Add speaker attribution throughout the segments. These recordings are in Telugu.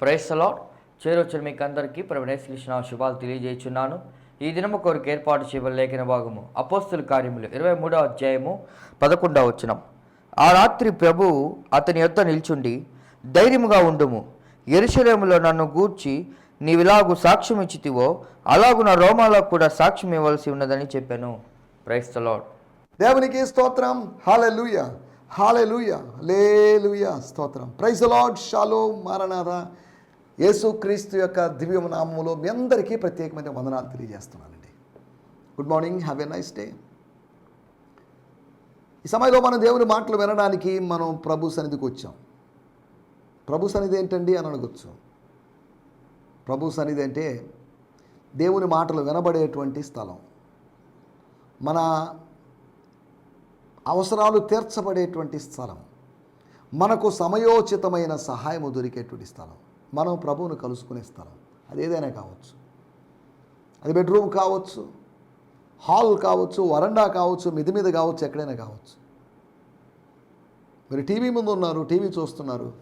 Speaker 1: ప్రైస్తలో చేరొచ్చిన మీకు అందరికీ ప్రవణేశ్వరించిన శుభాలు తెలియజేస్తున్నాను ఈ దినము కొరకు ఏర్పాటు చేయబడిన లేఖన భాగము అపోస్తుల కార్యములు ఇరవై మూడవ అధ్యాయము పదకొండవ వచనం. ఆ రాత్రి ప్రభువు అతని యొద్ద నిల్చుండి ధైర్యముగా ఉండుము. ఎరుశలేములో నన్ను గూర్చి నీవిలాగు సాక్ష్యం ఇచ్చితివో అలాగు నా రోమాలో కూడా సాక్ష్యం ఇవ్వాల్సి ఉన్నదని చెప్పాను. ప్రైస్తలాడ్
Speaker 2: దేవునికి స్తోత్రం. హాలెలూయ. లే లేలుయ స్తోత్రం. Praise lord. షాలో. మారనాథ. యేసుక్రీస్తు యొక్క దివ్య నామములో మీ అందరికీ ప్రత్యేకమైన వందనాలు తెలియజేస్తున్నానండి. Good morning have a nice day ఈ సమయంలో మనం దేవుని మాటలు వినడానికి మనం ప్రభు సన్నిధికి వచ్చాం. ప్రభు సన్నిధి ఏంటండి అని అడగచ్చు. ప్రభు సన్నిధి అంటే దేవుని మాటలు వినబడేటువంటి స్థలం. మన అవసరాలు తీర్చబడేటువంటి స్థలం. మనకు సమయోచితమైన సహాయము దొరికేటువంటి స్థలం. మనం ప్రభువును కలుసుకునే స్థలం. అది ఏదైనా కావచ్చు. అది బెడ్రూమ్ కావచ్చు హాల్ కావచ్చు వరండా కావచ్చు మిది మీద కావచ్చు ఎక్కడైనా కావచ్చు. మీరు టీవీ ముందు ఉన్నారు టీవీ చూస్తున్నారు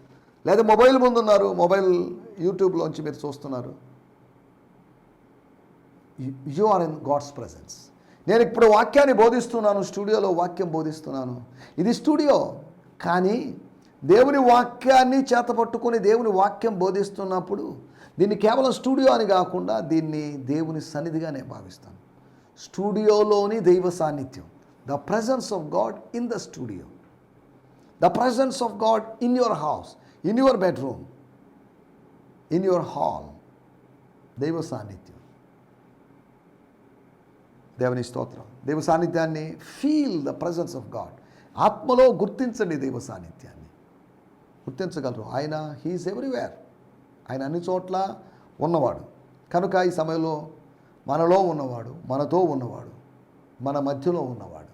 Speaker 2: లేదా మొబైల్ ముందు ఉన్నారు మొబైల్ యూట్యూబ్లోంచి మీరు చూస్తున్నారు. You are in God's presence నేను ఇప్పుడు వాక్యాన్ని బోధిస్తున్నాను స్టూడియోలో వాక్యం బోధిస్తున్నాను. ఇది స్టూడియో కానీ దేవుని వాక్యాన్ని చేతపట్టుకొని దేవుని వాక్యం బోధిస్తున్నప్పుడు దీన్ని కేవలం స్టూడియో అని కాకుండా దీన్ని దేవుని సన్నిధిగా నేను భావిస్తాను. స్టూడియోలోని దైవ సాన్నిధ్యం. The presence of God in the studio the presence of God in your house in your bedroom in your hall దైవ సాన్నిధ్యం. దేవుని స్తోత్రం. దైవ సాన్నిధ్యాన్ని feel the presence of God ఆత్మలో గుర్తించండి దైవ సాన్నిధ్యాన్ని. గుర్తించగలరు. ఆయన హీఈస్ ఎవ్రీవేర్ ఆయన అన్ని చోట్ల ఉన్నవాడు. కనుక ఈ సమయంలో మనలో ఉన్నవాడు మనతో ఉన్నవాడు మన మధ్యలో ఉన్నవాడు.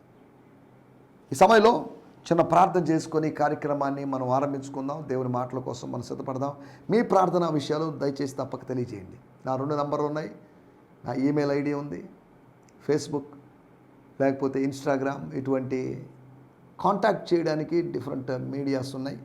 Speaker 2: ఈ సమయంలో చిన్న ప్రార్థన చేసుకొని కార్యక్రమాన్ని మనం ఆరంభించుకుందాం. దేవుని మాటల కోసం మనం సిద్ధపడదాం. మీ ప్రార్థనా విషయాలు దయచేసి తప్పక తెలియజేయండి. నా రెండు నంబర్లు ఉన్నాయి. నా ఈమెయిల్ ఐడి ఉంది. ఫేస్బుక్ లేకపోతే ఇన్స్టాగ్రామ్ ఇటువంటి కాంటాక్ట్ చేయడానికి డిఫరెంట్ మీడియాస్ ఉన్నాయి.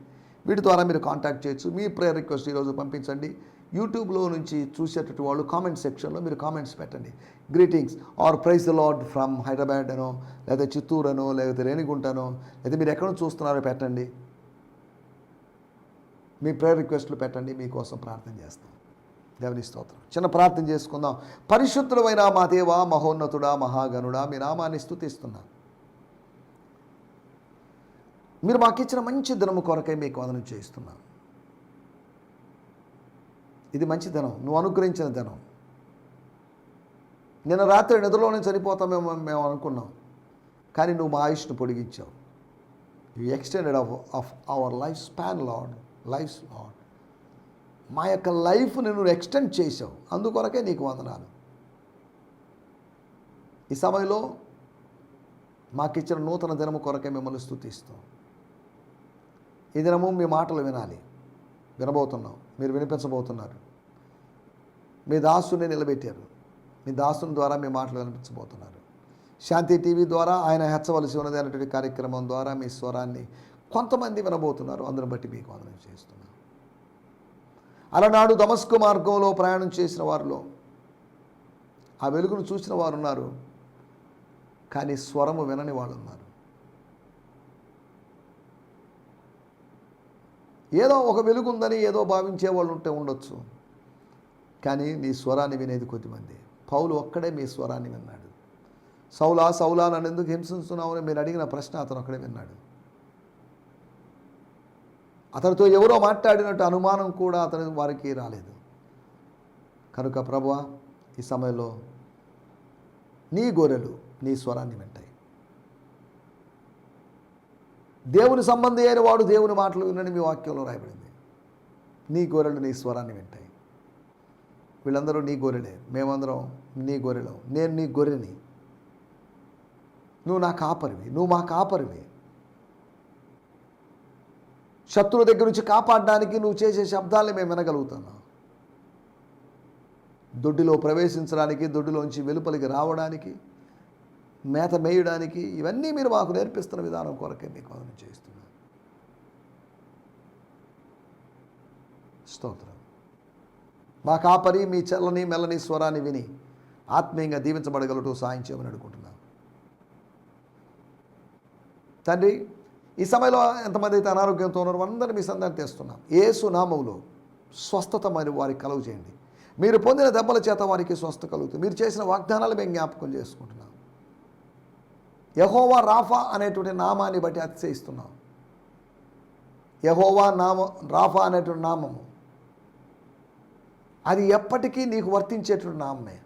Speaker 2: వీటి ద్వారా మీరు కాంటాక్ట్ చేయొచ్చు. మీ ప్రేయర్ రిక్వెస్ట్ ఈరోజు పంపించండి. యూట్యూబ్లో నుంచి చూసేటటువంటి వాళ్ళు కామెంట్ సెక్షన్లో మీరు కామెంట్స్ పెట్టండి. Greetings are praise the lord from Hyderabad అనో లేదా చిత్తూరు అనో లేకపోతే రేణిగుంటనో లేదా మీరు ఎక్కడ చూస్తున్నారో పెట్టండి. మీ ప్రేయర్ రిక్వెస్ట్లు పెట్టండి. మీకోసం ప్రార్థన చేస్తాం. దేవుని స్తోత్రం. చిన్న ప్రార్థన చేసుకుందాం. పరిశుద్ధుడమైన మా దేవా మహోన్నతుడా మహాగణుడా మీ నామాన్ని స్థుతిస్తున్నాను మీరు మాకు ఇచ్చిన మంచి దినము కొరకై మీకు వదనం చేయిస్తున్నాను. ఇది మంచి ధనం. నువ్వు అనుగ్రహించిన దినం నిన్న రాత్రి నిద్రలోనే చనిపోతామేమో మేము అనుకున్నాం. కానీ నువ్వు మా ఆయుష్ను పొడిగించావు. You extended of of our life span lord life lord మా యొక్క లైఫ్ నువ్వు ఎక్స్టెండ్ చేసావు అందుకొరకే నీకు వందనాలు. ఈ సమయంలో మాకిచ్చిన నూతన దినము కొరకే మిమ్మల్ని స్థుతిస్తాం. ఈ దినము మీ మాటలు వినాలి. వినబోతున్నాం. మీరు వినిపించబోతున్నారు. మీ దాసుని నిలబెట్టారు. మీ దాసుని ద్వారా మీ మాటలు వినిపించబోతున్నారు. శాంతి టీవీ ద్వారా ఆయన హెచ్చవలసి ఉన్నది అనేటువంటి కార్యక్రమం ద్వారా మీ స్వరాన్ని కొంతమంది వినబోతున్నారు. అందుని బట్టి మీకు వందనం చేస్తున్నాను అలనాడు దమస్కు మార్గంలో ప్రయాణం చేసిన వారిలో ఆ వెలుగును చూసిన వారు ఉన్నారు. కానీ స్వరము వినని వాళ్ళు ఉన్నారు. ఏదో ఒక వెలుగు ఉందని ఏదో భావించే వాళ్ళు ఉంటే ఉండొచ్చు. కానీ నీ స్వరాన్ని వినేది కొద్దిమంది. పౌలు ఒక్కడే మీ స్వరాన్ని విన్నాడు. సౌలా సౌలా నన్ను ఎందుకు హింసిస్తున్నావు అని మీరు అడిగిన ప్రశ్న అతను ఒక్కడే విన్నాడు. అతనితో ఎవరో మాట్లాడినట్టు అనుమానం కూడా అతని వారికి రాలేదు. కనుక ప్రభు ఈ సమయంలో నీ గొర్రెలు నీ స్వరాన్ని వింటాయి. దేవుని సంబంధి అయిన వాడు దేవుని మాటలు వినని మీ వాక్యంలో రాయబడింది. నీ గొర్రెలు నీ స్వరాన్ని వింటాయి. వీళ్ళందరూ నీ గొర్రెలే మేమందరం నీ గొర్రెలు. నేను నీ గొర్రెని. నువ్వు నా కాపరివి. నువ్వు మా కాపరివి. శత్రువు దగ్గర నుంచి కాపాడడానికి నువ్వు చేసే శబ్దాలని మేము వినగలుగుతున్నాం. దొడ్డిలో ప్రవేశించడానికి దొడ్డిలోంచి వెలుపలికి రావడానికి మేత మేయడానికి ఇవన్నీ మీరు మాకు నేర్పిస్తున్న విధానం కొరకే మీకు మనం చేస్తున్నాను స్తోత్రం. మా కాపరి మీ చల్లని మెల్లని స్వరాన్ని విని ఆత్మీయంగా దీవించబడగలటూ సాయం చేయమని అడుగుకుంటున్నాను తండ్రి ఈ సమయంలో ఎంతమంది అయితే అనారోగ్యంతో ఉన్నారో అందరినీ మీ సందాన్ని తెస్తున్నాం. ఏసు నామములో స్వస్థత మరి వారికి కలుగు చేయండి మీరు పొందిన దెబ్బల చేత వారికి స్వస్థ కలుగుతుంది. మీరు చేసిన వాగ్దానాలు మేము జ్ఞాపకం చేసుకుంటున్నాం. యహోవా రాఫా అనేటువంటి నామాన్ని బట్టి అతిశయిస్తున్నాం. యహోవా నామ రాఫా అనేటువంటి నామము. అది ఎప్పటికీ నీకు వర్తించేటువంటి నామమే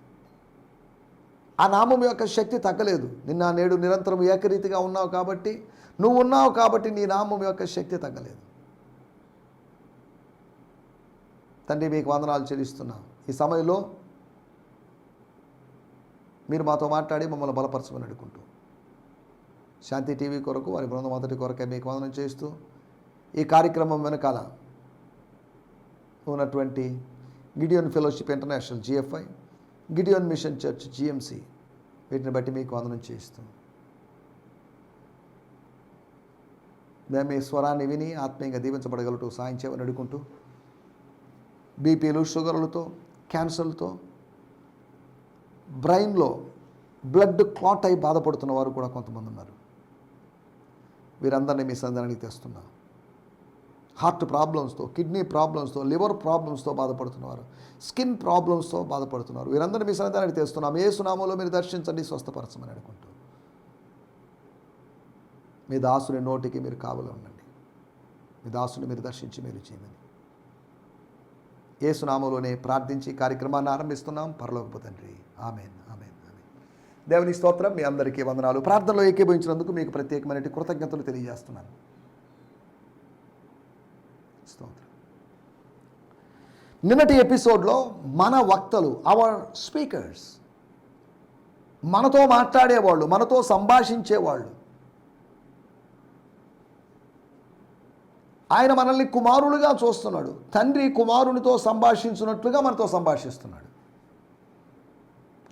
Speaker 2: ఆ నామం యొక్క శక్తి తగ్గలేదు. నిన్న నేడు నిరంతరం ఏకరీతిగా ఉన్నావు కాబట్టి నువ్వు ఉన్నావు కాబట్టి నీ నామం యొక్క శక్తి తగ్గలేదు. తండ్రి మీకు వందనాలు చెల్లిస్తున్నా. ఈ సమయంలో మీరు మాతో మాట్లాడి మమ్మల్ని బలపరచమని అడుగుకుంటూ శాంతి టీవీ కొరకు వారి బృందం మొదటి కొరకే మీకు వందనం చేస్తూ ఈ కార్యక్రమం వెనకాల ఉన్నటువంటి Gideon fellowship international GFI Gideon mission church GMC వీటిని బట్టి మీకు వందనం చేస్తూ. మేము మీ స్వరాన్ని విని ఆత్మీయంగా దీవించబడగలటూ సాయం చేయమని అడుగుకుంటూ బీపీలు షుగర్లతో క్యాన్సర్లతో బ్రెయిన్లో బ్లడ్ క్లాట్ అయి బాధపడుతున్న వారు కూడా కొంతమంది ఉన్నారు. వీరందరినీ మీ సందర్భానికి తెస్తున్నా. హార్ట్ ప్రాబ్లమ్స్తో కిడ్నీ ప్రాబ్లమ్స్తో లివర్ ప్రాబ్లమ్స్తో బాధపడుతున్నారు స్కిన్ ప్రాబ్లమ్స్తో బాధపడుతున్నారు వీరందరినీ మీ సన్నిధానానికి తెస్తున్నాం. ఏ సునామంలో మీరు దర్శించండి స్వస్థపరచమని అనుకుంటూ. మీ దాసుని నోటికి మీరు కావలి ఉండండి. మీ దాసుని మీరు దర్శించి మీరు చేయమని. ఏ సునామంలోనే ప్రార్థించి కార్యక్రమాన్ని ఆరంభిస్తున్నాం. పరలోకపు తండ్రి. ఆమెన్. దేవుని స్తోత్రం మీ అందరికీ వందనాలు. ప్రార్థనలో ఏకీభవించినందుకు మీకు ప్రత్యేకమైన కృతజ్ఞతలు తెలియజేస్తున్నాను. స్తోత్రం. నిన్నటి ఎపిసోడ్లో మన వక్తలు అవర్ స్పీకర్స్ మనతో మాట్లాడేవాళ్ళు మనతో సంభాషించేవాళ్ళు ఆయన మనల్ని కుమారులుగా చూస్తున్నాడు తండ్రి కుమారునితో సంభాషించినట్లుగా మనతో సంభాషిస్తున్నాడు.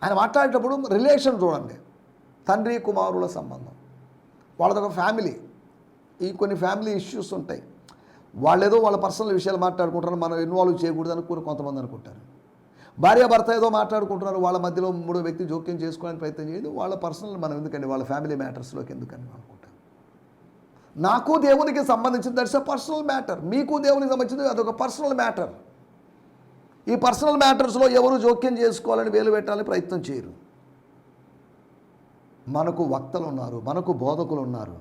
Speaker 2: ఆయన మాట్లాడేటప్పుడు రిలేషన్ చూడండి. తండ్రి కుమారుల సంబంధం. వాళ్ళదొక ఫ్యామిలీ ఈ కొన్ని ఫ్యామిలీ ఇష్యూస్ ఉంటాయి. వాళ్ళు ఏదో వాళ్ళ పర్సనల్ విషయాలు మాట్లాడుకుంటారు మనం ఇన్వాల్వ్ చేయకూడదు అనుకుని కొంతమంది అనుకుంటారు. భార్య భర్త ఏదో మాట్లాడుకుంటున్నారు వాళ్ళ మధ్యలో మూడో వ్యక్తి జోక్యం చేసుకోవడానికి ప్రయత్నం చేయదు. వాళ్ళ పర్సనల్ మనం ఎందుకండి? వాళ్ళ ఫ్యామిలీ మ్యాటర్స్లోకి ఎందుకని అనుకుంటాం? నాకు దేవునికి సంబంధించిన దట్స్ అ పర్సనల్ మ్యాటర్ మీకు దేవునికి సంబంధించింది అదొక పర్సనల్ మ్యాటర్ ఈ పర్సనల్ మ్యాటర్స్లో ఎవరు జోక్యం చేసుకోవాలని వేలు పెట్టాలని ప్రయత్నం చేయరు. మనకు వక్తలు ఉన్నారు మనకు బోధకులు ఉన్నారు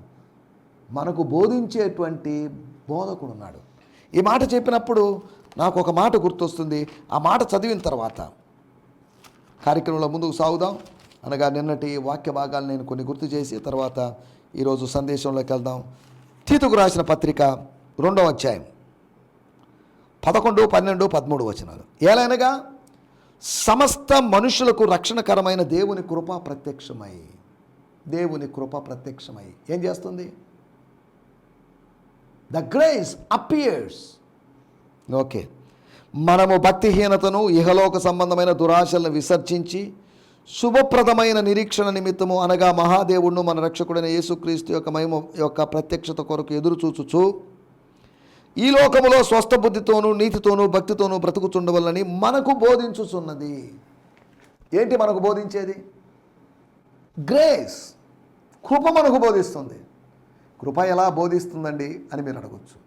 Speaker 2: మనకు బోధించేటువంటి బోధకుడు ఉన్నాడు. ఈ మాట చెప్పినప్పుడు నాకు ఒక మాట గుర్తొస్తుంది. ఆ మాట చదివిన తర్వాత కార్యక్రమంలో ముందుకు సాగుదాం. అనగా నిన్నటి వాక్య భాగాలు నేను కొన్ని గుర్తు చేసి తర్వాత ఈరోజు సందేశంలోకి వెళ్దాం. తీతుకు రాసిన పత్రిక రెండవ అధ్యాయం. పదకొండు పన్నెండు పదమూడు వచనాలు. ఏలైనగా సమస్త మనుషులకు రక్షణకరమైన దేవుని కృప ప్రత్యక్షమై. దేవుని కృప ప్రత్యక్షమై. ఏం చేస్తుంది? The grace appears okay. మనము భక్తిహీనతను ఇహలోక సంబంధమైన దురాశలను విసర్జించి శుభప్రదమైన నిరీక్షణ నిమిత్తము అనగా మహాదేవుడును మన రక్షకుడైన యేసుక్రీస్తు యొక్క మహిమ యొక్క ప్రత్యక్షత కొరకు ఎదురు చూచుచు ఈ లోకములో స్వస్థ బుద్ధితోనూ నీతితోనూ భక్తితోనూ బ్రతుకుచుండవల్లని మనకు బోధించుచున్నది. ఏంటి మనకు బోధించేది? గ్రేస్ కృప మనకు బోధిస్తుంది. కృప ఎలా బోధిస్తుందండి అని మీరు అడగచ్చు.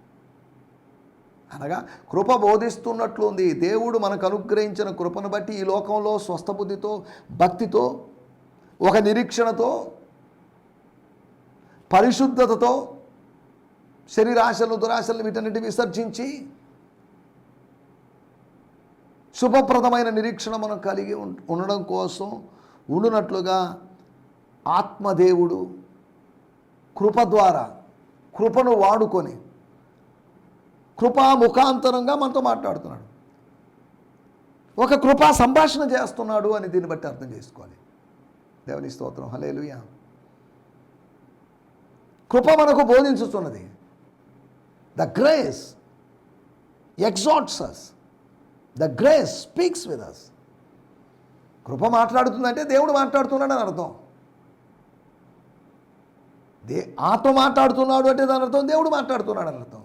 Speaker 2: అనగా కృప బోధిస్తున్నట్లుంది. దేవుడు మనకు అనుగ్రహించిన కృపను బట్టి ఈ లోకంలో స్వస్థ బుద్ధితో భక్తితో ఒక నిరీక్షణతో పరిశుద్ధతతో శరీరాశలు దురాశలను వీటన్నిటి విసర్జించి శుభప్రదమైన నిరీక్షణ మనం కలిగి ఉం- ఉండడం కోసం ఉండునట్లుగా ఆత్మదేవుడు కృప ద్వారా కృపను వాడుకొని కృపా ముఖాంతరంగా మనతో మాట్లాడుతున్నాడు. ఒక కృపా సంభాషణ చేస్తున్నాడు అని దీన్ని బట్టి అర్థం చేసుకోవాలి. దేవుని స్తోత్రం. హలేలుయా కృప మనకు బోధించుతున్నది. The grace exalts us the grace speaks with us కృప మాట్లాడుతుందంటే దేవుడు మాట్లాడుతున్నాడు అని అర్థం. దే ఆత్మ మాట్లాడుతున్నాడు అంటే దాని అర్థం దేవుడు మాట్లాడుతున్నాడు అని అర్థం.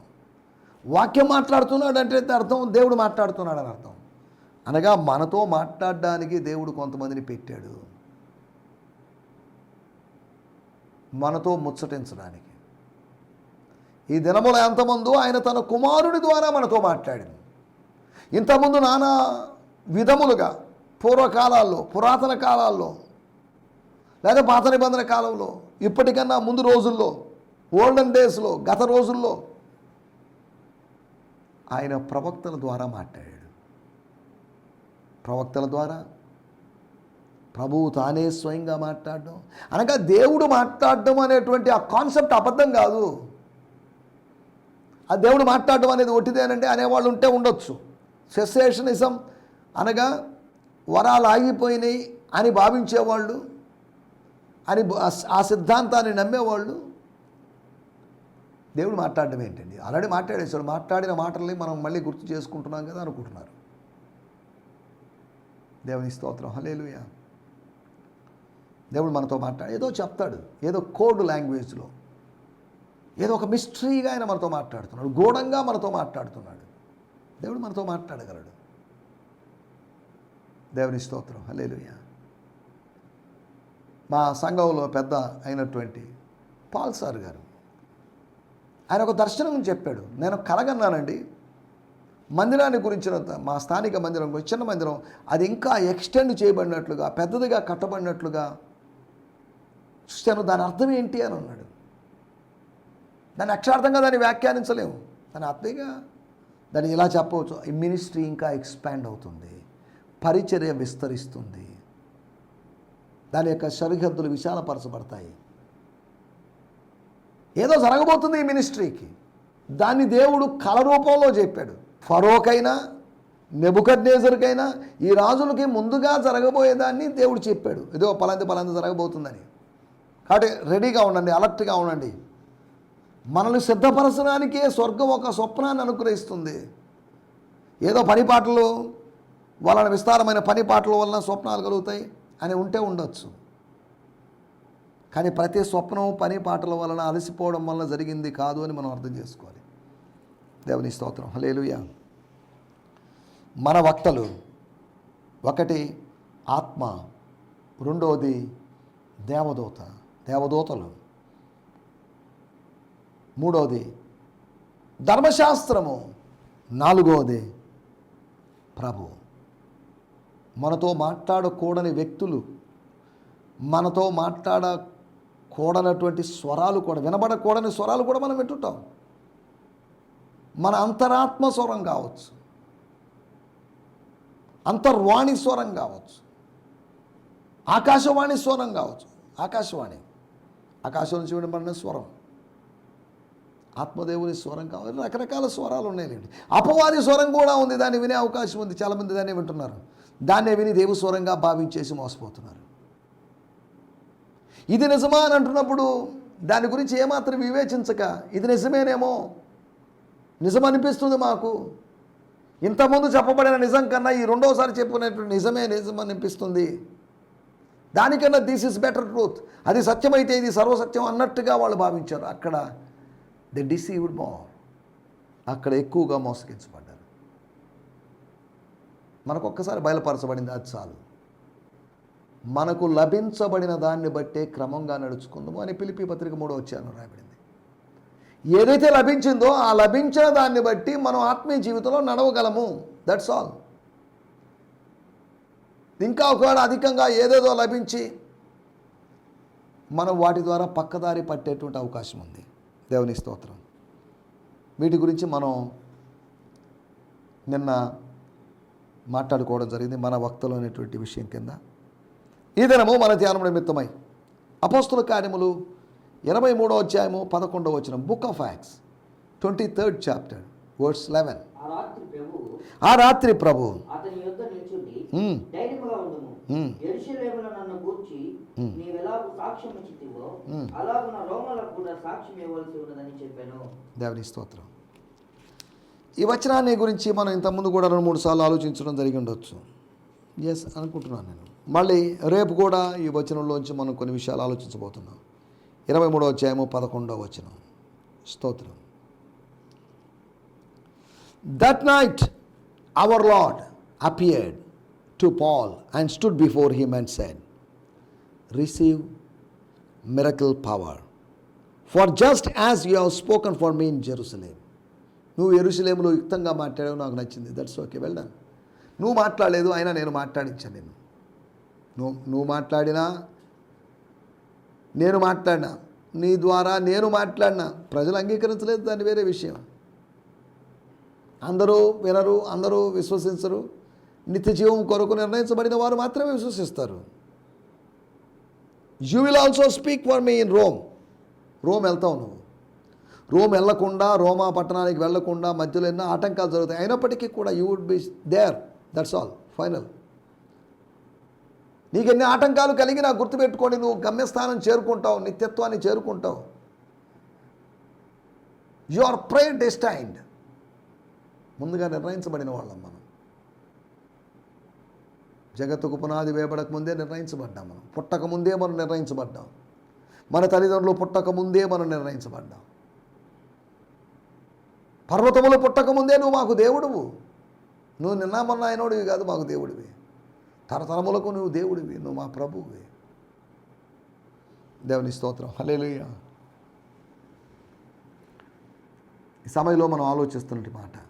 Speaker 2: వాక్యం మాట్లాడుతున్నాడు అంటే అర్థం దేవుడు మాట్లాడుతున్నాడు అని అర్థం. అనగా మనతో మాట్లాడడానికి దేవుడు కొంతమందిని పెట్టాడు. మనతో ముచ్చటించడానికి. ఈ దినముల ఎంతమందు ఆయన తన కుమారుడి ద్వారా మనతో మాట్లాడింది. ఇంతకుముందు నానా విధములుగా పూర్వకాలాల్లో పురాతన కాలాల్లో లేదా పాత నిబంధన కాలంలో ఇప్పటికన్నా ముందు రోజుల్లో ఓల్డెన్ డేస్లో గత రోజుల్లో ఆయన ప్రవక్తల ద్వారా మాట్లాడాడు. ప్రవక్తల ద్వారా ప్రభువు తానే స్వయంగా మాట్లాడడం. అనగా దేవుడు మాట్లాడడం అనేటువంటి ఆ కాన్సెప్ట్ అబద్ధం కాదు. ఆ దేవుడు మాట్లాడడం అనేది ఒట్టిదేనంటే అనేవాళ్ళు ఉంటే ఉండొచ్చు. సెసేషనిజం అనగా వరాలు ఆగిపోయినాయి అని భావించేవాళ్ళు అని ఆ సిద్ధాంతాన్ని నమ్మేవాళ్ళు. దేవుడు మాట్లాడడం ఏంటండి? ఆల్రెడీ మాట్లాడేశాడు. మాట్లాడిన మాటల్ని మనం మళ్ళీ గుర్తు చేసుకుంటున్నాం కదా అనుకుంటున్నారు. దేవుని స్తోత్రం. హలేలుయా దేవుడు మనతో మాట్లాడు ఏదో చెప్తాడు. ఏదో కోడ్ లాంగ్వేజ్లో. ఏదో ఒక మిస్టరీగా ఆయన మనతో మాట్లాడుతున్నాడు. గూఢంగా మనతో మాట్లాడుతున్నాడు. దేవుడు మనతో మాట్లాడగలడు. దేవుని స్తోత్రం. హలేలుయ మా సంఘంలో పెద్ద అయినటువంటి పాల్ సార్ గారు ఆయన ఒక దర్శనం చెప్పాడు. నేను కలగన్నానండి. మందిరాన్ని గురించిన మా స్థానిక మందిరం చిన్న మందిరం అది ఇంకా ఎక్స్టెండ్ చేయబడినట్లుగా పెద్దదిగా కట్టబడినట్లుగా చూశాను దాని అర్థం ఏంటి అని అన్నాడు. దాన్ని అక్షరార్థంగా దాన్ని వ్యాఖ్యానించలేము. దాని ఆత్మీయంగా దాన్ని ఇలా చెప్పవచ్చు. ఈ మినిస్ట్రీ ఇంకా ఎక్స్పాండ్ అవుతుంది. పరిచర్య విస్తరిస్తుంది. దాని యొక్క సరిహద్దులు విశాలపరచబడతాయి. ఏదో జరగబోతుంది ఈ మినిస్ట్రీకి. దాన్ని దేవుడు కళ రూపంలో చెప్పాడు. ఫరోకైనా నెబుకడ్నేజర్కైనా ఈ రాజులకి ముందుగా జరగబోయేదాన్ని దేవుడు చెప్పాడు. ఏదో పలాంది పలాంది జరగబోతుందని. కాబట్టి రెడీగా ఉండండి అలర్ట్గా ఉండండి. మనల్ని సిద్ధపరచడానికే స్వర్గం ఒక స్వప్నాన్ని అనుగ్రహిస్తుంది. ఏదో పనిపాటలు వలన విస్తారమైన పనిపాటల వలన స్వప్నాలు కలుగుతాయి అని ఉంటే ఉండొచ్చు. కానీ ప్రతి స్వప్నం పని పాటల వలన అలసిపోవడం వలన జరిగింది కాదు అని మనం అర్థం చేసుకోవాలి. దేవుని స్తోత్రం. హలేలుయా మన వక్తలు ఒకటి ఆత్మ రెండవది దేవదూత దేవదూతలు. మూడవది ధర్మశాస్త్రము నాలుగవది ప్రభు మనతో మాట్లాడకూడని వ్యక్తులు మనతో మాట్లాడకూడనటువంటి స్వరాలు కూడా వినబడకూడని స్వరాలు కూడా మనం వింటుంటాం. మన అంతరాత్మ స్వరం కావచ్చు అంతర్వాణి స్వరం కావచ్చు ఆకాశవాణి స్వరం కావచ్చు ఆకాశవాణి ఆకాశం నుంచి వినబడిన స్వరం. ఆత్మదేవుని స్వరం కావాలి. రకరకాల స్వరాలు ఉన్నాయండి అపవాది స్వరం కూడా ఉంది. దాన్ని వినే అవకాశం ఉంది. చాలామంది దాన్ని వింటున్నారు. దాన్నే విని దేవు స్వరంగా భావించేసి మోసపోతున్నారు. ఇది నిజమా అని అంటున్నప్పుడు దాని గురించి ఏమాత్రం వివేచించక ఇది నిజమేనేమో నిజం అనిపిస్తుంది మాకు. ఇంతకుముందు చెప్పబడిన నిజం కన్నా ఈ రెండోసారి చెప్పుకునేటువంటి నిజమే నిజం అనిపిస్తుంది దానికన్నా దిస్ ఇస్ బెటర్ ట్రూత్ అది సత్యమైతే ఇది సర్వసత్యం అన్నట్టుగా వాళ్ళు భావించారు. అక్కడ ది డిసీవ్డ్ మోర్ అక్కడ ఎక్కువగా మోసగించబడ్డారు. మనకు ఒక్కసారి బయలుపరచబడింది అది చాలు. మనకు లభించబడిన దాన్ని బట్టే క్రమంగా నడుచుకుందాము అని పిలిపి పత్రిక మూడో వచ్చాను రాయబడింది. ఏదైతే లభించిందో ఆ లభించిన దాన్ని బట్టి మనం ఆత్మీయ జీవితంలో నడవగలము. దట్స్ ఆల్ ఇంకా ఒకవేళ అధికంగా ఏదేదో లభించి మనం వాటి ద్వారా పక్కదారి పట్టేటువంటి అవకాశం ఉంది. దేవుని స్తోత్రం. వీటి గురించి మనం నిన్న మాట్లాడుకోవడం జరిగింది మన వక్తలు అనేటువంటి విషయం కింద. ఈ దినము మన ధ్యానం నిమిత్తమై అపోస్తుల కార్యములు ఎనభై మూడో అధ్యాయము పదకొండవ వచ్చిన book of Acts twenty third chapter words eleven
Speaker 3: ఆ రాత్రి ప్రభువు
Speaker 2: ఆ రాత్రి ప్రభు.
Speaker 3: ఎరుషలేములో నన్ను గూర్చి
Speaker 2: ఉమ్.
Speaker 3: నీవెలాగు సాక్ష్యం ఇచ్చితివో
Speaker 2: ఉమ్.
Speaker 3: అలాగున రోమలకు కూడా సాక్ష్యం ఇవ్వవలసి ఉన్నదని చెప్పాను.
Speaker 2: దేవుని స్తోత్రం. ఈ వచనాన్ని గురించి మనం ఇంతకుముందు కూడా రెండు మూడు సార్లు ఆలోచించడం జరిగి ఉండొచ్చు. ఎస్ అనుకుంటున్నాను నేను. మళ్ళీ రేపు కూడా ఈ వచనంలోంచి మనం కొన్ని విషయాలు ఆలోచించబోతున్నాం. ఇరవై మూడో అధ్యాయము పదకొండవ వచనం. స్తోత్రం. That night our Lord appeared to Paul and stood before him and said, Receive miracle power. For just as you have spoken for me in Jerusalem. నువ్వు ఎరుసలేములో యుక్తంగా మాట్లాడావు నాకు నచ్చింది. దట్స్ ఓకే వెల్డన్ నువ్వు మాట్లాడలేదు అయినా నేను మాట్లాడించాను నేను నువ్వు నువ్వు మాట్లాడినా? నేను మాట్లాడినా? నీ ద్వారా నేను మాట్లాడినా? ప్రజలు అంగీకరించలేదు దాని వేరే విషయం. అందరూ వినరు అందరూ విశ్వసించరు. నిత్య జీవం కొరకు నిర్ణయించబడిన వారు మాత్రమే విశ్వసిస్తారు. You will also speak for me in Rome Rome వెళ్తావు నువ్వు. రోమ్ వెళ్ళకుండా రోమా పట్టణానికి వెళ్ళకుండా మధ్యలో ఎన్నో ఆటంకాలు జరుగుతాయి. అయినప్పటికీ కూడా you would be there that's all final నీకు ఎన్ని ఆటంకాలు కలిగినా గుర్తుపెట్టుకొని నువ్వు గమ్యస్థానం చేరుకుంటావు నిత్యత్వాన్ని చేరుకుంటావు. యు ఆర్ ప్రే డెస్టైన్డ్ ముందుగా నిర్ణయించబడిన వాళ్ళం మనం జగత్తుకు పునాది వేయబడక ముందే నిర్ణయించబడ్డాం మనం. పుట్టక ముందే మనం నిర్ణయించబడ్డాం. మన తల్లిదండ్రులు పుట్టక ముందే మనం నిర్ణయించబడ్డాం. పర్వతములు పుట్టక ముందే నువ్వు మాకు దేవుడువు. నువ్వు నిన్న మొన్న ఆయనోడివి కాదు మాకు దేవుడివి. తరతరములకు నువ్వు దేవుడివి నువ్వు మా ప్రభువువి దేవుని స్తోత్రం. హలేలుయ్యా ఈ సమయంలో మనం ఆలోచిస్తున్నటి మాట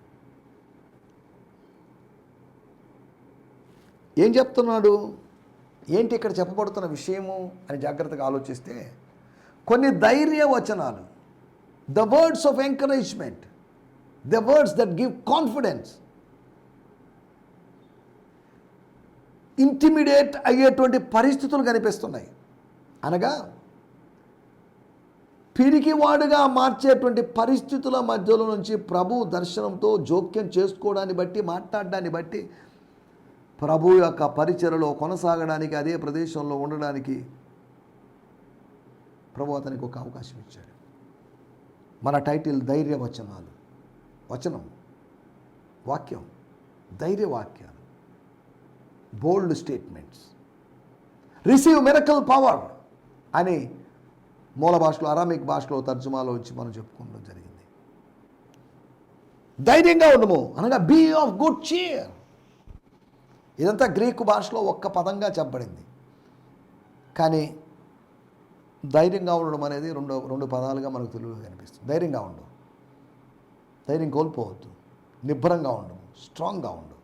Speaker 2: ఏం చెప్తున్నాడు? ఏంటి ఇక్కడ చెప్పబడుతున్న విషయము అని జాగ్రత్తగా ఆలోచిస్తే కొన్ని ధైర్య వచనాలు the words of encouragement the words that give confidence intimidate అయ్యేటువంటి పరిస్థితులు కనిపిస్తున్నాయి. అనగా పిరికివాడుగా మార్చేటువంటి పరిస్థితుల మధ్యలో నుంచి ప్రభు దర్శనంతో జోక్యం చేసుకోవడాన్ని బట్టి మాట్లాడడాన్ని బట్టి ప్రభు యొక్క పరిచయలో కొనసాగడానికి అదే ప్రదేశంలో ఉండడానికి ప్రభు అతనికి ఒక అవకాశం ఇచ్చాడు. మన టైటిల్ ధైర్య వచనాలు వచనం వాక్యం ధైర్య వాక్యాలు bold statements. Receive miracle power అని మూల భాషలో అరామిక్ భాషలో తర్జుమాలో వచ్చి మనం చెప్పుకోవడం జరిగింది. ధైర్యంగా ఉండము అనగా బీ ఆఫ్ గుడ్ చీర్ ఇదంతా గ్రీకు భాషలో ఒక్క పదంగా చెప్పబడింది. కానీ ధైర్యంగా ఉండడం అనేది రెండు రెండు పదాలుగా మనకు తెలుగులో కనిపిస్తుంది. ధైర్యంగా ఉండు. ధైర్యం కోల్పోవద్దు. నిబ్బరంగా ఉండు. స్ట్రాంగ్గా ఉండు.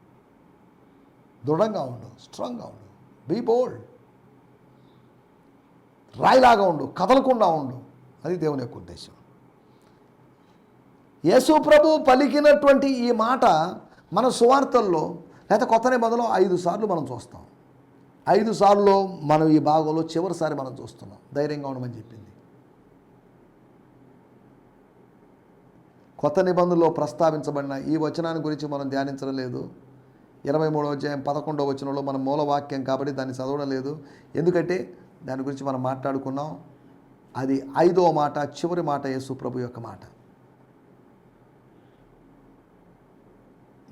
Speaker 2: దృఢంగా ఉండు. స్ట్రాంగ్గా ఉండు. Be bold. రాయిలాగా ఉండు. కదలకుండా ఉండు. అది దేవుని యొక్క ఉద్దేశం. యేసు ప్రభు పలికినటువంటి ఈ మాట మన సువార్తల్లో లేకపోతే కొత్త నిబంధనలో ఐదు సార్లు మనం చూస్తాం. ఐదు సార్లు మనం ఈ భాగంలో చివరిసారి మనం చూస్తున్నాం. ధైర్యంగా ఉండమని చెప్పింది. కొత్త నిబంధనలో ప్రస్తావించబడిన ఈ వచనాన్ని గురించి మనం ధ్యానించడం లేదు. ఇరవై మూడో అధ్యాయం పదకొండవ వచనంలో మన మూలవాక్యం కాబట్టి దాన్ని చదవడం లేదు. ఎందుకంటే దాని గురించి మనం మాట్లాడుకున్నాం. అది ఐదవ మాట చివరి మాట యేసు ప్రభు యొక్క మాట.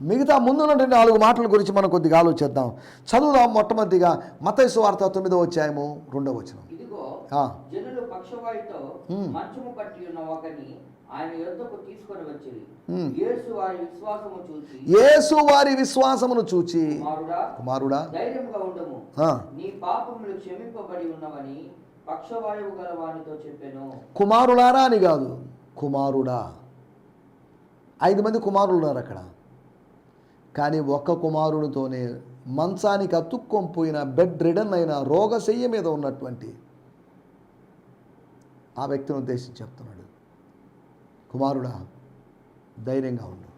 Speaker 2: మిగతా ముందున్నటువంటి నాలుగు మాటల గురించి మనం కొద్దిగా ఆలోచిద్దాం. చదువుదాం మొట్టమొదటిగా మతైసు వార్త తొమ్మిదవ అధ్యాయము రెండవ వచనం.
Speaker 3: ఇదిగో
Speaker 2: ఆ,
Speaker 3: జనులు పక్షవాయుతో
Speaker 2: మ్మ్.
Speaker 3: మంచము కట్టి ఉన్న ఒకని ఆయన యొద్దకు తీసుకొని వచ్చి
Speaker 2: మ్మ్.
Speaker 3: యేసు వారి
Speaker 2: విశ్వాసమును చూచి
Speaker 3: కుమారుడా
Speaker 2: కుమారుడా
Speaker 3: ధైర్యముగా ఉండము.
Speaker 2: ఆ,
Speaker 3: నీ పాపములు క్షమింపబడి ఉన్నవని పక్షవాయువు గల వానితో చెప్పాను.
Speaker 2: కుమారులారా అని కాదు కుమారుడా. ఐదు మంది కుమారులు ఉన్నారు అక్కడ. కానీ ఒక్క కుమారునితోనే మంచానికి అతుక్కొనిపోయిన బెడ్ రిడన్ అయిన రోగశయ్య మీద ఉన్నటువంటి ఆ వ్యక్తిని ఉద్దేశించి చెప్తున్నాడు. కుమారుడా ధైర్యంగా ఉండు.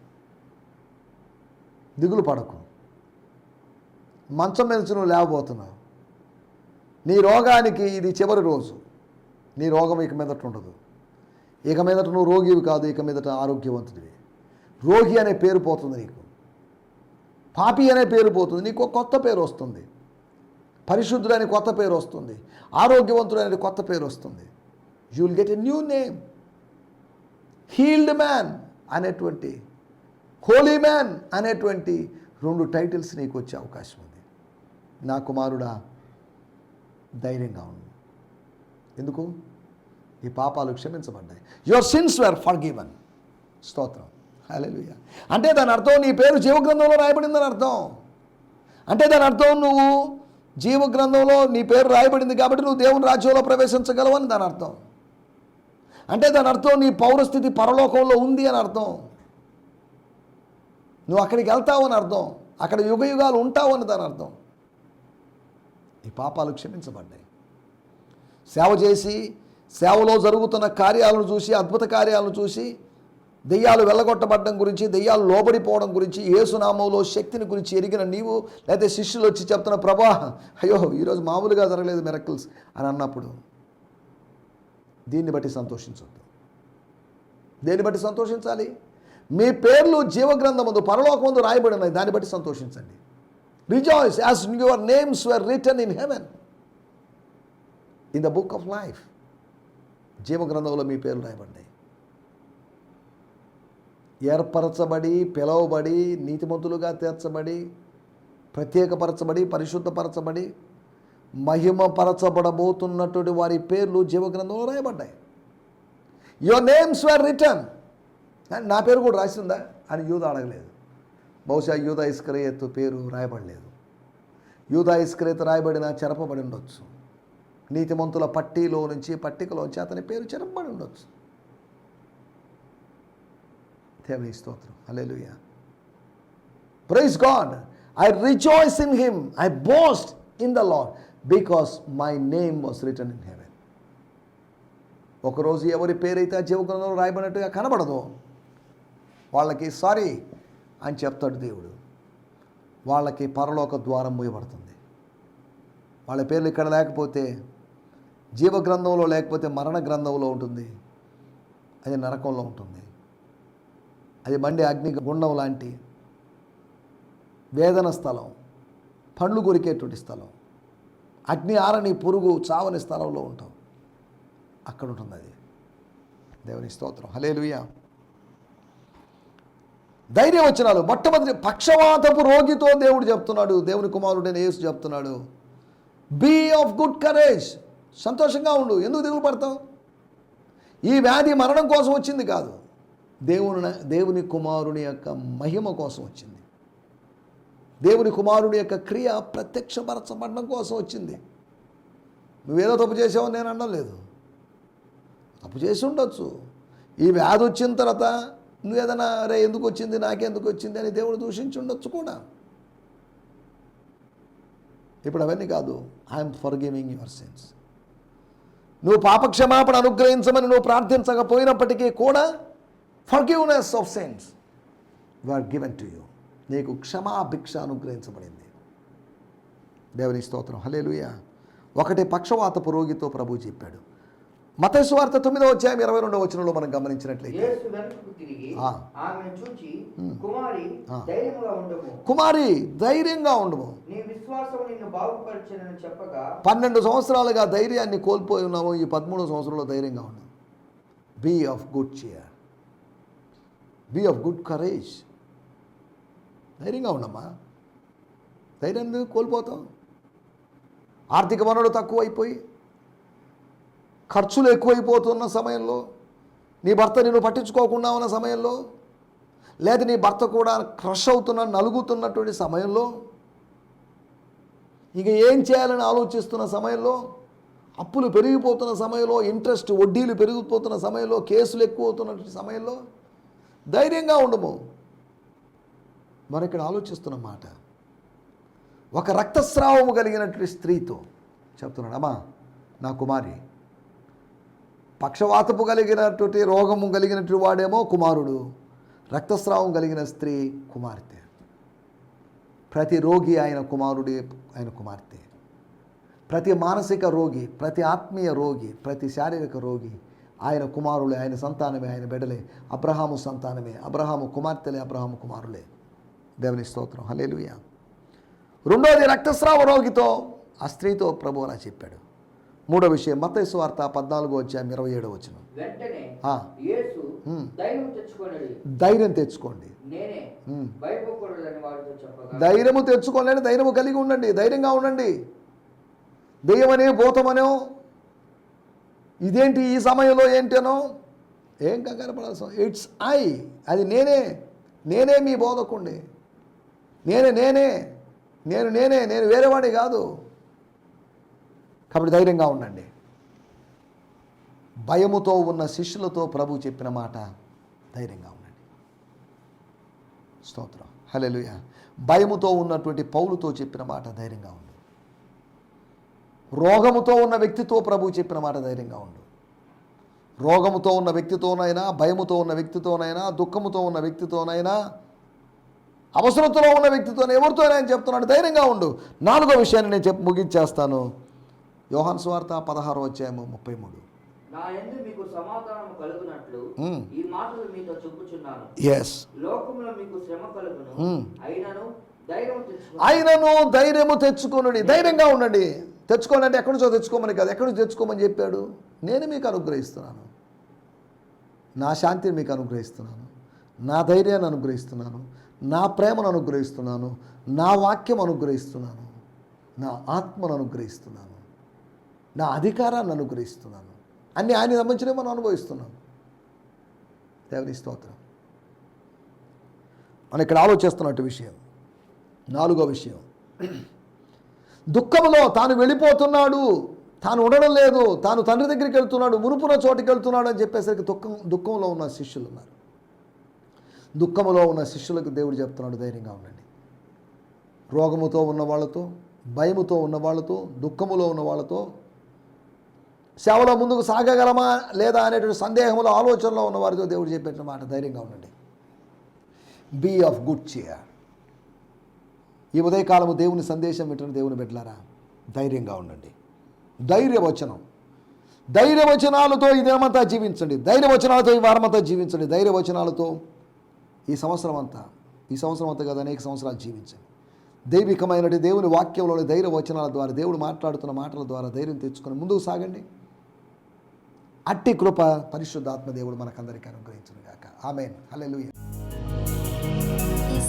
Speaker 2: దిగులు పడకు. మంచం మీద నువ్వు లేవబోతున్నావు. నీ రోగానికి ఇది చివరి రోజు. నీ రోగం ఇక మీదట ఉండదు. ఇక మీదట నువ్వు రోగివి కాదు ఇక మీదట ఆరోగ్యవంతుడివి. రోగి అనే పేరు పోతుంది నీకు. పాపి అనే పేరు పోతుంది. నీకు కొత్త పేరు వస్తుంది. పరిశుద్ధుడు అనే కొత్త పేరు వస్తుంది. ఆరోగ్యవంతుడు అనేది కొత్త పేరు వస్తుంది. You will get a new name healed man అనేటువంటి హోలీ మ్యాన్ అనేటువంటి రెండు టైటిల్స్ నీకు వచ్చే అవకాశం ఉంది. నా కుమారుడా ధైర్యంగా ఉండు. ఎందుకు? ఈ పాపాలు క్షమించబడ్డాయి. Your sins were forgiven స్తోత్రం. అలెలుయ అంటే దాని అర్థం నీ పేరు జీవగ్రంథంలో రాయబడిందని అర్థం. అంటే దాని అర్థం నువ్వు జీవ గ్రంథంలో నీ పేరు రాయబడింది కాబట్టి నువ్వు దేవుని రాజ్యంలో ప్రవేశించగలవు అని దాని అర్థం. అంటే దాని అర్థం నీ పౌరస్థితి పరలోకంలో ఉంది అని అర్థం. నువ్వు అక్కడికి వెళ్తావు అని అర్థం. అక్కడ యుగ యుగాలు ఉంటావు అని దాని అర్థం. ఈ పాపాలు క్షమించబడ్డాయి. సేవ చేసి సేవలో జరుగుతున్న కార్యాలను చూసి అద్భుత కార్యాలను చూసి దెయ్యాలు వెళ్ళగొట్టబడడం గురించి దెయ్యాలు లోబడిపోవడం గురించి ఏసునామంలో శక్తిని గురించి ఎరిగిన నీవు లేకపోతే శిష్యులు వచ్చి చెప్తున్న ప్రభా అయ్యో ఈరోజు మామూలుగా జరగలేదు మిరకల్స్ అని అన్నప్పుడు దీన్ని బట్టి సంతోషించొద్దు. దేన్ని బట్టి సంతోషించాలి? మీ పేర్లు జీవగ్రంథముందు పరలోకముందు రాయబడి ఉన్నాయి. దాన్ని బట్టి సంతోషించండి. Rejoice as your names were written in heaven in the book of life జీవగ్రంథంలో మీ పేర్లు రాయబడ్డాయి. ఏర్పరచబడి పిలవబడి నీతిమంతులుగా తీర్చబడి ప్రత్యేకపరచబడి పరిశుద్ధపరచబడి మహిమపరచబడబోతున్నటువంటి వారి పేర్లు జీవగ్రంథంలో రాయబడ్డాయి. యువర్ నేమ్స్ వర్ రిటర్న్ నా పేరు కూడా రాసిందా? అని యూద అడగలేదు. బహుశా యూద ఇస్కరేత్ పేరు రాయబడలేదు. యూద ఇస్కరేత్ రాయబడిన చెరపబడి ఉండొచ్చు. నీతిమంతుల పట్టీలో నుంచి పట్టికలోంచి అతని పేరు చెరపబడి ఉండొచ్చు. దేవుని స్తోత్రం. Hallelujah praise God I rejoice in him I boast in the Lord because my name was written in heaven ఒకరోజు ఎవరి పేరైతే ఆ జీవగ్రంథంలో రాయబడినట్టుగా కనబడదు వాళ్ళకి సారీ అని చెప్తాడు దేవుడు. వాళ్ళకి పరలోక ద్వారం మూయబడుతుంది. వాళ్ళ పేర్లు ఇక్కడ లేకపోతే జీవగ్రంథంలో లేకపోతే మరణ గ్రంథంలో ఉంటుంది. అది నరకంలో ఉంటుంది. అది మండే అగ్ని గుండం లాంటి వేదన స్థలం పండ్లు కొరికేటువంటి స్థలం అగ్ని ఆరని పురుగు చావని స్థలంలో ఉంటాం. అక్కడ ఉంటుంది అది. దేవుని స్తోత్రం. హలేలుయా ధైర్యం వచ్చినాలు మొట్టమొదటి పక్షవాతపు రోగితో దేవుడు చెప్తున్నాడు. దేవుని కుమారుడైన యేసు చెప్తున్నాడు. బీ ఆఫ్ గుడ్ కరేజ్ సంతోషంగా ఉండు. ఎందుకు దిగులు పడతావు? ఈ వ్యాధి మరణం కోసం వచ్చింది కాదు. దేవుని దేవుని కుమారుని యొక్క మహిమ కోసం వచ్చింది. దేవుని కుమారుని యొక్క క్రియ ప్రత్యక్షపరచబడడం కోసం వచ్చింది. నువ్వేదో తప్పు చేసావు నేను అనడం లేదు. తప్పు చేసి ఉండొచ్చు. ఈ వ్యాధి వచ్చిన తర్వాత నువ్వు ఏదైనా ఎందుకు వచ్చింది? నాకెందుకు వచ్చింది? అని దేవుడు దూషించి ఉండొచ్చు కూడా. ఇప్పుడు అవన్నీ కాదు. I'm forgiving your sins నువ్వు పాపక్షమాపణ అనుగ్రహించమని నువ్వు ప్రార్థించకపోయినప్పటికీ కూడా forgiveness of sins are given to you నీకు క్షమాభిక్ష అనుగ్రహించబడింది. దేవుని స్తోత్రం. హలేలుయ ఒకటి పక్షవాతపు రోగితో ప్రభు చెప్పాడు. మతేసు వార్త తొమ్మిదో అధ్యాయం ఇరవై రెండో వచనంలో మనం గమనించినట్లయితే
Speaker 3: కుమారి ఉండము.
Speaker 2: ధైర్యంగా ఉండము. పన్నెండు సంవత్సరాలుగా ధైర్యాన్ని కోల్పోయి ఉన్నాము. ఈ పదమూడు సంవత్సరంలో ధైర్యంగా ఉన్నాం be of good cheer be of good courage ధైర్యంగా ఉండమ్మా. ధైర్యం ఎందుకు కోల్పోతాం ఆర్థిక వనరులు తక్కువైపోయి ఖర్చులు ఎక్కువైపోతున్న సమయంలో నీ భర్త నిన్ను పట్టించుకోకుండా ఉన్న సమయంలో లేదా నీ భర్త కూడా క్రష్ అవుతున్న నలుగుతున్నటువంటి సమయంలో ఇక ఏం చేయాలని ఆలోచిస్తున్న సమయంలో అప్పులు పెరిగిపోతున్న సమయంలో ఇంట్రెస్ట్ వడ్డీలు పెరిగిపోతున్న సమయంలో కేసులు ఎక్కువ అవుతున్నటువంటి సమయంలో ధైర్యంగా ఉండము. మరి ఇక్కడ ఆలోచిస్తున్న మాట ఒక రక్తస్రావము కలిగినటువంటి స్త్రీతో చెప్తున్నాడు అమ్మా నా కుమారి పక్షవాతపు కలిగినటువంటి రోగము కలిగినటువంటి వాడేమో కుమారుడు రక్తస్రావం కలిగిన స్త్రీ కుమార్తె. ప్రతి రోగి ఆయన కుమారుడే ఆయన కుమార్తె. ప్రతి మానసిక రోగి ప్రతి ఆత్మీయ రోగి ప్రతి శారీరక రోగి ఆయన కుమారులే ఆయన సంతానమే ఆయన బిడ్డలే. అబ్రహాము సంతానమే అబ్రహాము కుమార్తెలే అబ్రహాము కుమారులే. దేవుని స్తోత్రం. హలేలుయ రెండోది రక్తస్రావ రోగితో ఆ స్త్రీతో ప్రభు అలా చెప్పాడు. మూడో విషయం మత్తయి వార్త పద్నాలుగో అధ్యాయం ఇరవై ఏడో వచ్చిన.
Speaker 3: ధైర్యం
Speaker 2: తెచ్చుకోండి. ధైర్యము తెచ్చుకోలేని ధైర్యము కలిగి ఉండండి ధైర్యంగా ఉండండి. దెయ్యమనే భూతమనో ఇదేంటి ఈ సమయంలో ఏంటనో? ఏం కంగారు పడాల్సిన ఇట్స్ ఐ అది నేనే. నేనే మీ బోధకుండి నేనే నేనే. నేను నేనే. నేను వేరేవాడి కాదు. కాబట్టి ధైర్యంగా ఉండండి. భయముతో ఉన్న శిష్యులతో ప్రభు చెప్పిన మాట ధైర్యంగా ఉండండి. స్తోత్రం. హల్లెలూయ భయముతో ఉన్నటువంటి పౌలుతో చెప్పిన మాట ధైర్యంగా ఉండండి. రోగముతో ఉన్న వ్యక్తితో ప్రభు చెప్పిన మాట ధైర్యంగా ఉండు. రోగముతో ఉన్న వ్యక్తితోనైనా భయముతో ఉన్న వ్యక్తితోనైనా దుఃఖముతో ఉన్న వ్యక్తితోనైనా అవసరతలో ఉన్న వ్యక్తితో ఎవరితోనైనా ఆయన చెప్తున్నాడు ధైర్యంగా ఉండు. నాలుగో విషయాన్ని నేను చెప్పి ముగించేస్తాను. యోహాన్ స్వార్త పదహారో అధ్యాయము ముప్పై మూడు. ఎస్
Speaker 3: లోకంలో మీకు శ్రమ కలుగును.
Speaker 2: మ్మ్.
Speaker 3: అయినను ధైర్యం తెచ్చుకుని
Speaker 2: ఆయనను ధైర్యము తెచ్చుకోనండి. ధైర్యంగా ఉండండి. తెచ్చుకోండి అంటే ఎక్కడి నుంచో తెచ్చుకోమని కాదు ఎక్కడి నుంచి తెచ్చుకోమని చెప్పాడు? నేను మీకు అనుగ్రహిస్తున్నాను. నా శాంతిని మీకు అనుగ్రహిస్తున్నాను. నా ధైర్యాన్ని అనుగ్రహిస్తున్నాను. నా ప్రేమను అనుగ్రహిస్తున్నాను. నా వాక్యం అనుగ్రహిస్తున్నాను. నా ఆత్మను అనుగ్రహిస్తున్నాను. నా అధికారాన్ని అనుగ్రహిస్తున్నాను. అన్ని ఆయన సంబంధించినవి మనం అనుభవిస్తున్నాం. దేవుని స్తోత్రం. మనం ఇక్కడ ఆలోచిస్తున్నట్టు విషయం. నాలుగో విషయం. దుఃఖంలో తాను వెళ్ళిపోతున్నాడు తాను ఉండడం లేదు తాను తండ్రి దగ్గరికి వెళ్తున్నాడు మునుపున చోటికి వెళ్తున్నాడు అని చెప్పేసరికి దుఃఖం దుఃఖంలో ఉన్న శిష్యులు ఉన్నారు. దుఃఖంలో ఉన్న శిష్యులకు దేవుడు చెప్తున్నాడు ధైర్యంగా ఉండండి. రోగముతో ఉన్న వాళ్ళతో భయముతో ఉన్న వాళ్ళతో దుఃఖములో ఉన్న వాళ్ళతో సేవలో ముందుకు సాగగలమా లేదా అనేటువంటి సందేహంలో ఆలోచనలో ఉన్న వారితో దేవుడు చెప్పిన మాట ధైర్యంగా ఉండండి. బీ ఆఫ్ గుడ్ చియర్ ఈ ఉదయకాలము దేవుని సందేశం వింటున్న దేవుని బిడ్డలారా ధైర్యంగా ఉండండి. ధైర్యవచనం. ధైర్యవచనాలతో ఈ దినమంతా జీవించండి. ధైర్యవచనాలతో ఈ వారమంతా జీవించండి. ధైర్యవచనాలతో ఈ సంవత్సరం అంతా ఈ సంవత్సరం అంతా కదా అనేక సంవత్సరాలు జీవించండి. దైవికమైనటువంటి దేవుని వాక్యంలోని ధైర్య వచనాల ద్వారా దేవుడు మాట్లాడుతున్న మాటల ద్వారా ధైర్యం తెచ్చుకొని ముందుకు సాగండి. అట్టి కృప పరిశుద్ధాత్మ దేవుడు మనకందరికీ అనుగ్రహించును గాక ఆమెన్. హల్లెలూయా.